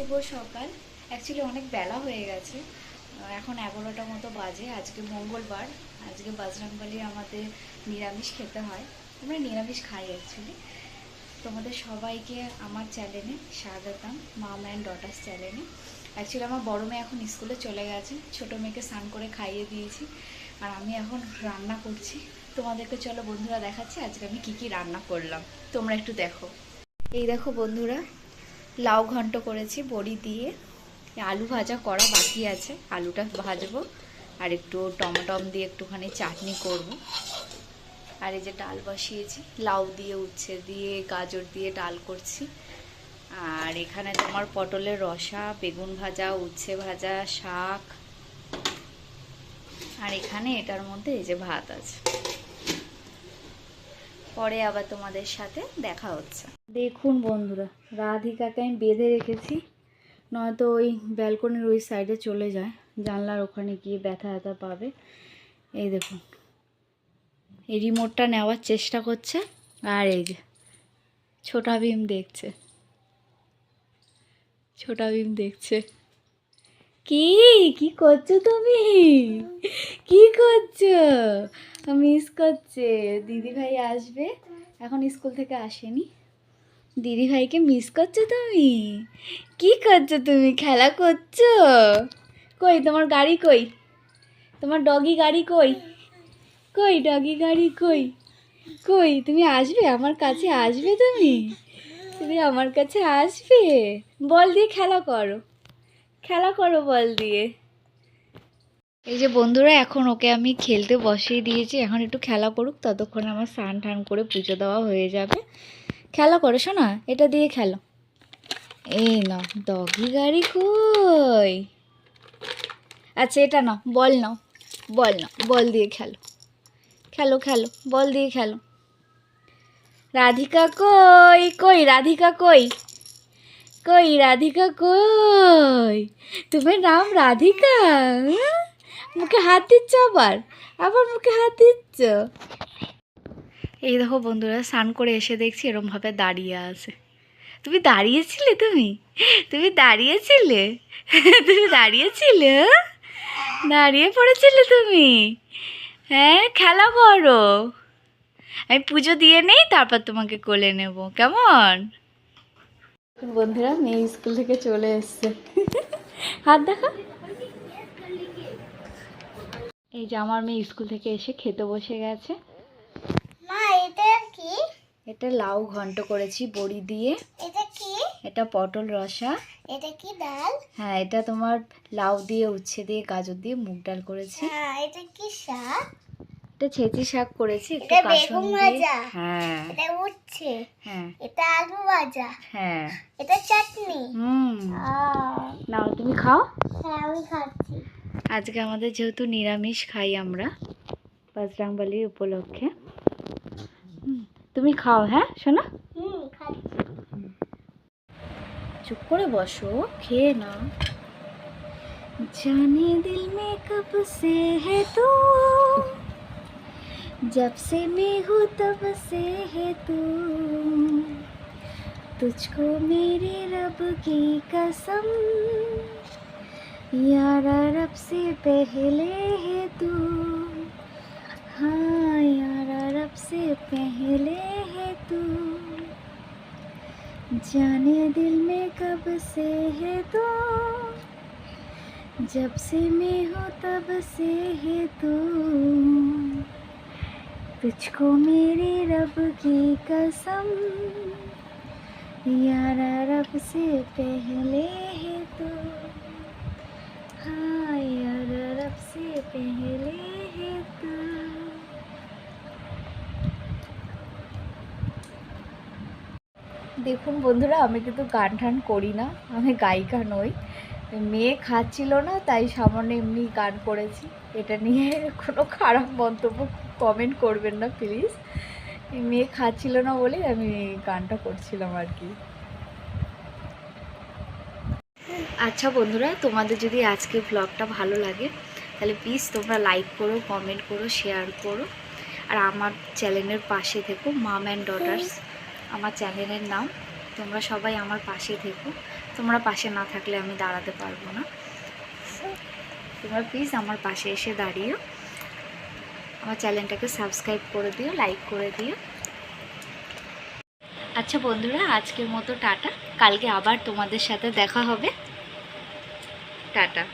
শুভ সকাল। অ্যাকচুয়ালি অনেক বেলা হয়ে গেছে। এখন এগারোটা মতো বাজে। আজকে মঙ্গলবার। আজকে বাজরাংবালি আমাদের নিরামিষ খেতে হয়। আমরা নিরামিষ খাই অ্যাকচুয়ালি তোমাদের সবাইকে আমার চ্যানেলে স্বাগতম মাম অ্যান্ড ডটার্স চ্যানেলে অ্যাকচুয়ালি আমার বড় মেয়ে এখন স্কুলে চলে গেছে। ছোটো মেয়েকে স্নান করে খাইয়ে দিয়েছি। আর আমি এখন রান্না করছি। তোমাদেরকে চলো বন্ধুরা দেখাচ্ছি আজকে আমি কি কি রান্না করলাম। তোমরা একটু দেখো। এই দেখো বন্ধুরা লাউ ঘন্ট করেছি, বড়ি দিয়ে। আলু ভাজা করা বাকি আছে, আলুটা ভাজবো। আর একটু টমটম দিয়ে একটুখানি চাটনি করব। আর এই যে ডাল বসিয়েছি, লাউ দিয়ে উচ্ছে দিয়ে, গাজর দিয়ে ডাল করছি। আর এখানে তোমার পটলের রসা, বেগুন ভাজা, উচ্ছে ভাজা, শাক। আর এখানে এটার মধ্যে এই যে ভাত আছে। পরে আবার তোমাদের সাথে দেখা হচ্ছে। দেখুন বন্ধুরা, রাধিকাকে আমি বেঁধে রেখেছি, নয়তো ওই ব্যালকনির ওই সাইডে চলে যায়, জানলার ওখানে গিয়ে ব্যথা ব্যথা পাবে। এই দেখুন, এই রিমোটটা নেওয়ার চেষ্টা করছে, আর এই যে, ছোটা ভীম দেখছে, ছোটা ভীম দেখছে। কি কি করছ তুমি? কি করছ? মিস করছে দিদি ভাই আসবে, এখন স্কুল থেকে আসেনি। দিদি ভাইকে মিস করছ তুমি? কি করছ তুমি? খেলা করছ? কই, তোমার গাড়ি কই? তোমার ডগি গাড়ি কই? কই ডগি গাড়ি কই? কই, তুমি আসবে? আমার কাছে আসবে তুমি? তুমি আমার কাছে আসবে? বল দিয়ে খেলা করো। খেলা করো বল দিয়ে। এই যে বন্ধুরা, এখন ওকে আমি খেলতে বসিয়ে দিয়েছি। এখন একটু খেলা করুক, ততক্ষণ আমার স্নান টান করে পুজো দেওয়া হয়ে যাবে। খেলা করো শোনা এটা দিয়ে খেলো। এই না ডগি গাড়ি কই? আচ্ছা এটা নাও, বল নাও বল নাও, বল দিয়ে খেলো। খেলো খেলো, বল দিয়ে খেলো। রাধিকা কই কই, রাধিকা কই? কই, রাধিকা কই? তোমার নাম রাধিকা? মুখে হাত দিচ্ছ আবার? আবার মুখে হাত দিচ্ছ? এই দেখো বন্ধুরা, স্নান করে এসে দেখছি এরমভাবে দাঁড়িয়ে আছে। তুমি দাঁড়িয়েছিলে তুমি? তুমি দাঁড়িয়েছিলে? তুমি দাঁড়িয়েছিলে? দাঁড়িয়ে পড়েছিলে তুমি? হ্যাঁ খেলা করো। আমি পুজো দিয়ে নেই, তারপর তোমাকে কোলে নেব। কেমন? বন্ধুরা, মেয়ে স্কুল থেকে চলে এসছে। হাত দেখা। এই যে আমার মেয়ে স্কুল থেকে এসে খেতে বসে গেছে। এটা লাউ ঘন্ট করেছি বড়ি দিয়ে। এটা কি? এটা পটল রসা। এটা কি ডাল? হ্যাঁ এটা তোমার লাউ দিয়ে উচ্ছে দিয়ে গাজর দিয়ে মুগ ডাল করেছি। হ্যাঁ এটা কি শাক? এটা ছেঁচি শাক করেছি একটু এটা কাসুন দিয়ে। হ্যাঁ। এটা উচ্ছে? হ্যাঁ। এটা আলু ভাজা? হ্যাঁ। এটা চাটনি? হুম। নাও তুমি খাও? হ্যাঁ আমি খাচ্ছি। আজকে আমাদের যেহেতু নিরামিষ খাই আমরা বজরাংবলির উপলক্ষে। তুমি খাও হ্যাঁ শোনো হুম খাচ্ছি চুপ করে বসো খেয়ে না जाने दिल में कब से है तू जब से मैं हूँ तब से है तू तुझको मेरे रब की कसम यारा रब से पहले है तू हाँ यारा रब से पहले है तू। जाने दिल में कब से है तो। जब से मैं हूँ तब से है तू। तुझको मेरे रब की कसम। यारा रब से पहले है तू। हाँ यारा দেখুন বন্ধুরা, আমি কিন্তু গান টান করি না, আমি গায়িকা নই। মেয়ে খাচ্ছিল না, তাই সামান্য এমনি গান করেছি। এটা নিয়ে কোনো খারাপ মন্তব্য কমেন্ট করবেন না প্লিজ মেয়ে খাচ্ছিল না বলে আমি গানটা করছিলাম আর কি। আচ্ছা বন্ধুরা, তোমাদের যদি আজকে ব্লগটা ভালো লাগে, তাহলে প্লিজ তোমরা লাইক করো কমেন্ট করো শেয়ার করো। আর আমার চ্যানেলের পাশে থেকো মাম অ্যান্ড ডটার্স আমার চ্যানেলের নাম। তোমরা সবাই আমার পাশে থেকো। তোমরা পাশে না থাকলে আমি দাঁড়াতে পারব না। তোমরা প্লিজ আমার পাশে এসে দাঁড়িও। আমার চ্যানেলটাকে সাবস্ক্রাইব করে দিও লাইক করে দিও। আচ্ছা বন্ধুরা, আজকের মতো টাটা। কালকে আবার তোমাদের সাথে দেখা হবে। টাটা।